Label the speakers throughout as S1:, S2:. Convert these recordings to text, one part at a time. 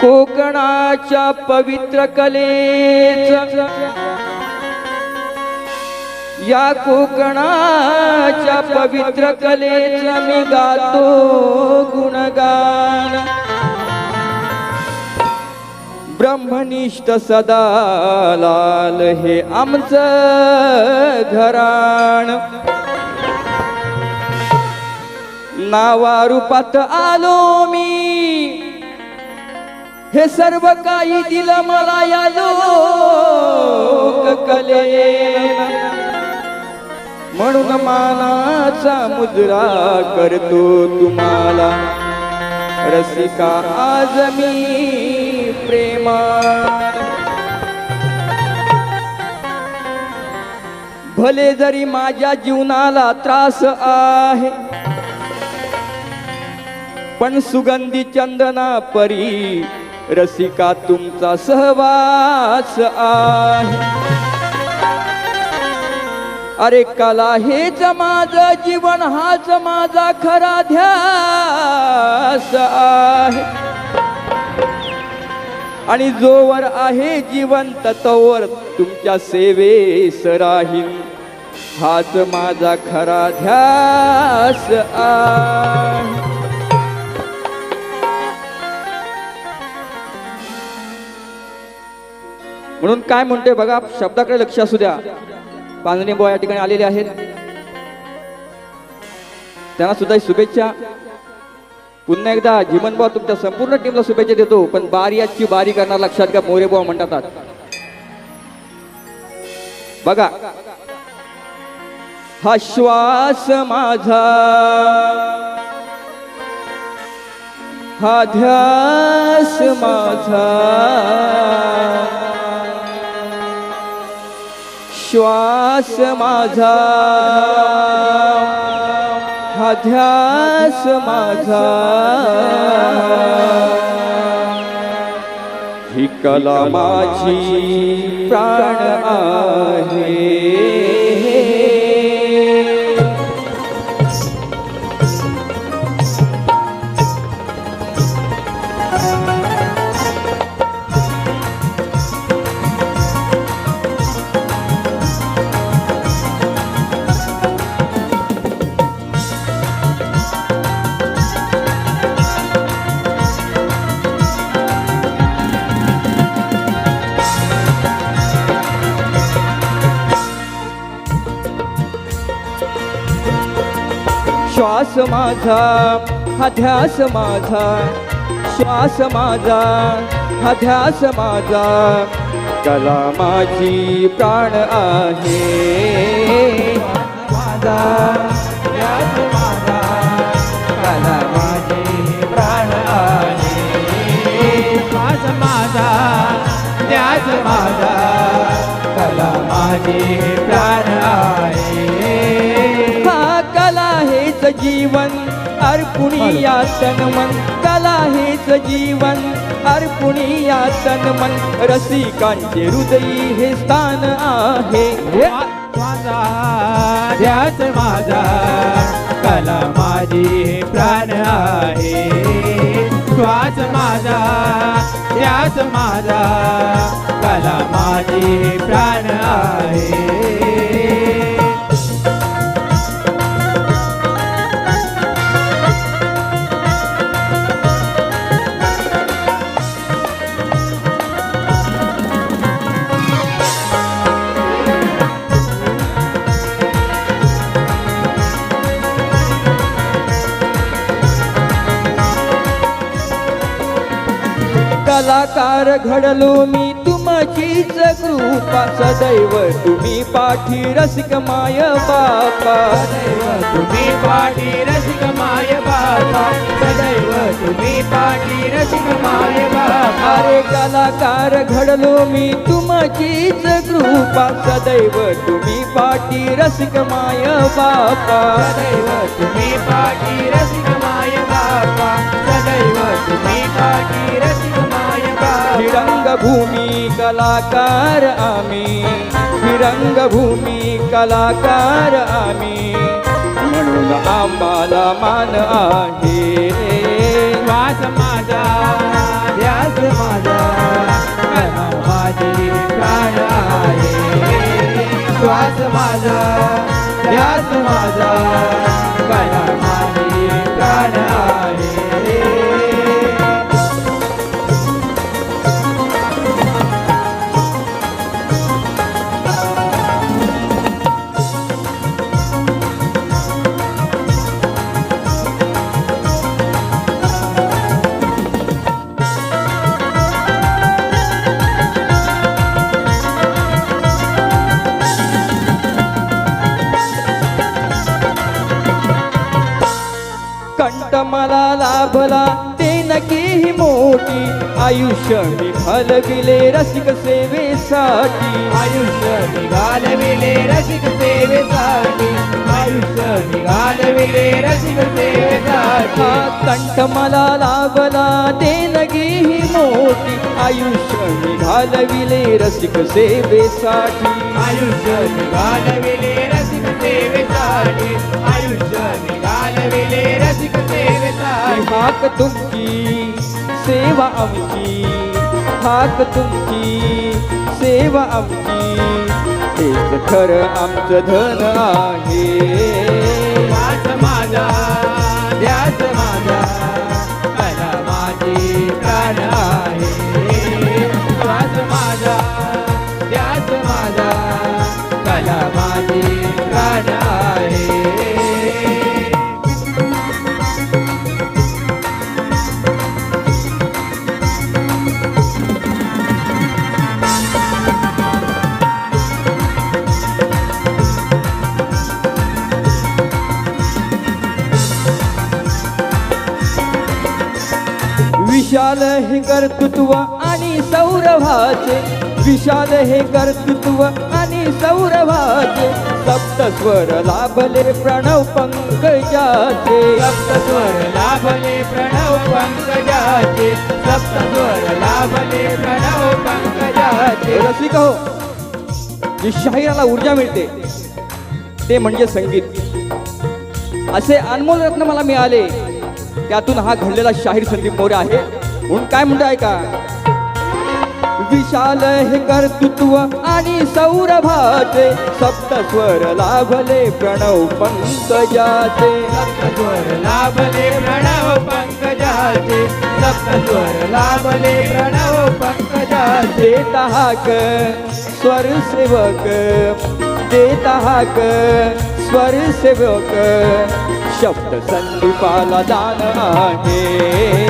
S1: कोकणाच्या पवित्र कलेच. या कोकणाच्या पवित्र कलेच मी गातो गुणगान. ब्रह्मनिष्ठ सदा लाल हे आमचं घराण. नावारूपात आलो मी. हे सर्व काही दिलं मला या लोक कले म्हणून मानाचा मुद्रा करतो तुम्हाला. रसिका आज मी प्रेमा भले जरी माझ्या जीवनाला त्रास आहे पण सुगंधी चंदना परी रसिका तुमचा सहवास आहे. अरे कला हेच माझं जीवन हाच माझा खरा ध्यास आहे. आणि जोवर आहे जिवंत तोवर तुमच्या सेवेस राहील हाच माझा खरा ध्यास आहे. म्हणून काय म्हणतोय बघा शब्दाकडे लक्ष असू द्या. पांजणे बुवा या ठिकाणी आलेले आहेत. त्यांना सुद्धा शुभेच्छा. पुन्हा एकदा जिमनबा तुमच्या संपूर्ण टीमला शुभेच्छा देतो पण बारी बारी करणार लक्षात घ्या मोरे बुवा म्हणतात बघा. हा श्वास माझा. हा ध्यास माझा. श्वास माझा. हा ध्यास माझा. ही कला माझी प्राण आहे. श्वास माझा हा ध्यास माझा श्वास माझा हा ध्यास माझा कला माझी प्राण आहे.
S2: माझा ध्यास माझा कला माझे प्राण आहे. श्वास माझा ध्यास माझा कला माझे प्राण आहे.
S1: जीवन अर्पुणिया कला हेच जीवन अर्पुणिया मन. रसिकांचे हृदयी हे स्थान आहे.
S2: माझा ध्यास माझा कला माझी प्राण आहे. श्वास माझा ध्यास माझा कला माझी प्राण आहे.
S1: कलाकार घडलो मी तुमचीच कृपा सदैव तुम्ही पाठी रसिक माय बापा.
S2: सदैव तुम्ही पाठी रसिक माय बाबा सदैव तुम्ही पाठी रसिक माय बाबा
S1: अरे कलाकार घडलो मी तुमचीच कृपा सदैव तुम्ही पाठी रसिक माय बापा.
S2: सदैव तुम्ही पाठी रसिक माय बाबा सदैव तुम्ही पाठी रसिक
S1: रंगभूमी कलाकार आम्ही रंगभूमी कलाकार आम्ही म्हणून आम्हाला मान आहे।
S2: वास माझा व्यास माझा माझे प्राण आहे।
S1: श्वास माझा व्यास माझा माझे आयुष्य मी घालविले रसिक सेवेसाठी.
S2: आयुष्य निघालविले रसिक सेवेसाठी. आयुष्य निघालविले रसिक सेवेसाठी.
S1: हा कंठ मला लाभला ते नगी मोठी. आयुष्य मी घालविले रसिक सेवेसाठी.
S2: आयुष्य निघालविले रसिक सेवेसाठी. आयुष्य निघालविले रसिक सेवेसाठी.
S1: हाक तुमची सेवा आमची. हाक तुमची सेवा आमची. एक खरं आमचं धन आहे. विशाल हे कर्तृत्व आणि सौरभाचे. विशाल हे कर्तृत्व आणि सौरभाचे. सप्तस्वर लाभले प्रणव पंकजाचे.
S2: सप्तस्वर लाभले प्रणव पंकजाचे. सप्तस्वर लाभले प्रणव पंकजाचे.
S1: रसिक हो. जी शाहिराला ऊर्जा मिळते ते म्हणजे संगीत. असे अनमोल रत्न मला मिळाले. त्यातून हा घडलेला शाहीर संदीप मोरे आहे. म्हणून काय म्हणतो ऐका. विशाल हे कर्तृत्व आणि सौरभाचे सप्तस्वर लाभले प्रणव पंकजाचे.
S2: सप्तस्वर लाभले प्रणव पंकजाचे. सप्तस्वर लाभले प्रणव पंकजाचे.
S1: देत हाक स्वर सेवक. देत हाक स्वर सेवक. शब्द संदीपाला दान आहे.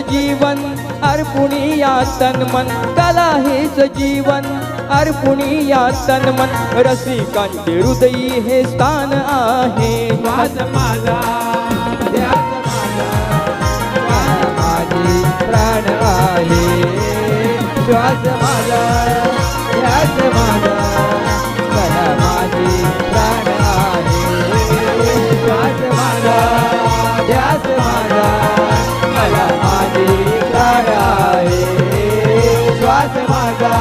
S1: जीवन अर्पुणिया तन मन. कला हेच जीवन अर्पुणिया तन मन. रसिकांचे हृदयी हे स्थान आहे.
S2: श्वास माझा प्राण आहे. श्वास माझा ध्यास माझा कला माझी प्राण आहे. श्वास माझा ध्यास माझा कला माझी प्राण आहे. श्वास माझा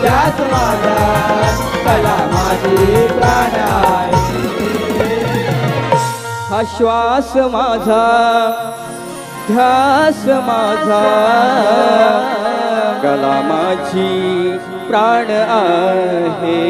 S2: ध्यास माझा कला माझी प्राण आहे.
S1: हा श्वास माझा ध्यास माझा. कला माझी प्राण आहे.